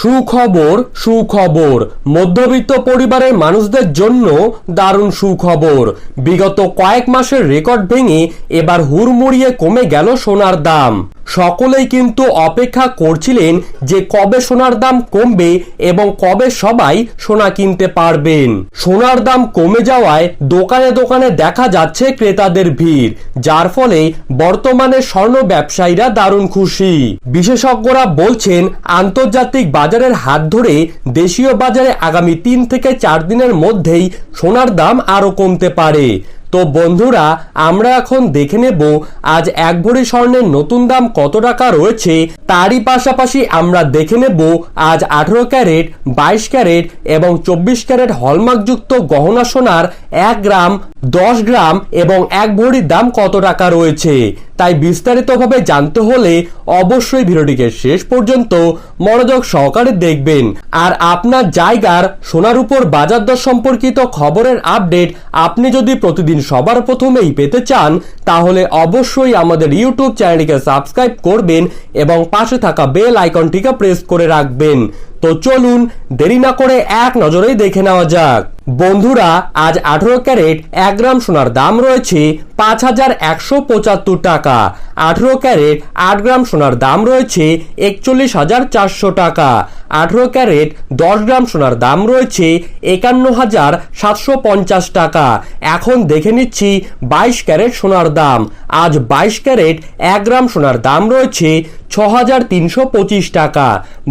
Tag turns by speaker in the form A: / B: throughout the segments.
A: সুখবর সুখবর। মধ্যবিত্ত পরিবারের মানুষদের জন্য দারুণ সুখবর। বিগত কয়েক মাসের রেকর্ড ভেঙে এবার হুড়মুড়িয়ে কমে গেল সোনার দাম। সকলেই কিন্তু অপেক্ষা করছিলেন যে কবে সোনার দাম কমবে এবং কবে সবাই সোনা কিনতে পারবেন। সোনার দাম কমে যাওয়ায় দোকানে দোকানে দেখা যাচ্ছে ক্রেতাদের ভিড়, যার ফলে বর্তমানে স্বর্ণ ব্যবসায়ীরা দারুণ খুশি। বিশেষজ্ঞরা বলছেন, আন্তর্জাতিক বাজারের হাত ধরে দেশীয় বাজারে আগামী তিন থেকে চার দিনের মধ্যেই সোনার দাম আরও কমতে পারে। তো বন্ধুরা, আমরা এখন দেখে নেব আজ এক ভরি স্বর্ণের নতুন দাম কত টাকা রয়েছে। তারই পাশাপাশি আমরা দেখে নেব আজ আঠেরো ক্যারেট, বাইশ ক্যারেট এবং চব্বিশ ক্যারেট হলমার্কযুক্ত গহনা সোনার এক গ্রাম, দশ গ্রাম এবং এক ভরির দাম কত টাকা রয়েছে। তাই বিস্তারিতভাবে জানতে হলে অবশ্যই ভিডিওটিকে শেষ পর্যন্ত মনোযোগ সহকারে দেখবেন। আর আপনার জায়গার সোনার উপর বাজার দর সম্পর্কিত খবরের আপডেট আপনি যদি প্রতিদিন সবার প্রথমেই পেতে চান, তাহলে অবশ্যই আমাদের ইউটিউব চ্যানেলটিকে সাবস্ক্রাইব করবেন এবং পাশে থাকা বেল আইকনটিকে প্রেস করে রাখবেন। তো চলুন দেরি না করে এক নজরেই দেখে নেওয়া যাক। বন্ধুরা, আজ আঠারো ক্যারেট এক গ্রাম সোনার দাম রয়েছে পাঁচ হাজার একশো পঁচাত্তর টাকা। আঠারো ক্যারেট আট গ্রাম সোনার দাম রয়েছে একচল্লিশ হাজার চারশো টাকা। আঠারো ক্যারেট দশ গ্রাম সোনার দাম রয়েছে একান্ন হাজার সাতশো পঞ্চাশ টাকা। এখন দেখে নিচ্ছি বাইশ ক্যারেট সোনার দাম। আজ বাইশ ক্যারেট এক গ্রাম সোনার দাম রয়েছে ছ হাজার তিনশো পঁচিশ টাকা।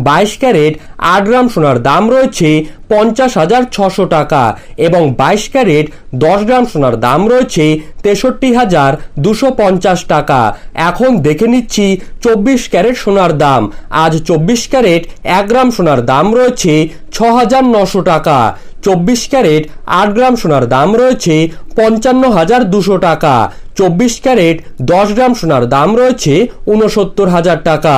A: বাইশ ক্যারেট আট গ্রাম সোনার দাম রয়েছে পঞ্চাশ হাজার ছশো টাকা এবং বাইশ ক্যারেট দশ গ্রাম সোনার দাম রয়েছে তেষট্টি হাজার দুশো পঞ্চাশ টাকা। এখন দেখে নিচ্ছি চব্বিশ ক্যারেট সোনার দাম। আজ চব্বিশ ক্যারেট এক গ্রাম সোনার দাম রয়েছে ছ হাজার নশো টাকা। চব্বিশ ক্যারেট আট গ্রাম সোনার দাম রয়েছে পঞ্চান্ন হাজার দুশো টাকা। চব্বিশ ক্যারেট দশ গ্রাম সোনার দাম রয়েছে উনসত্তর হাজার টাকা।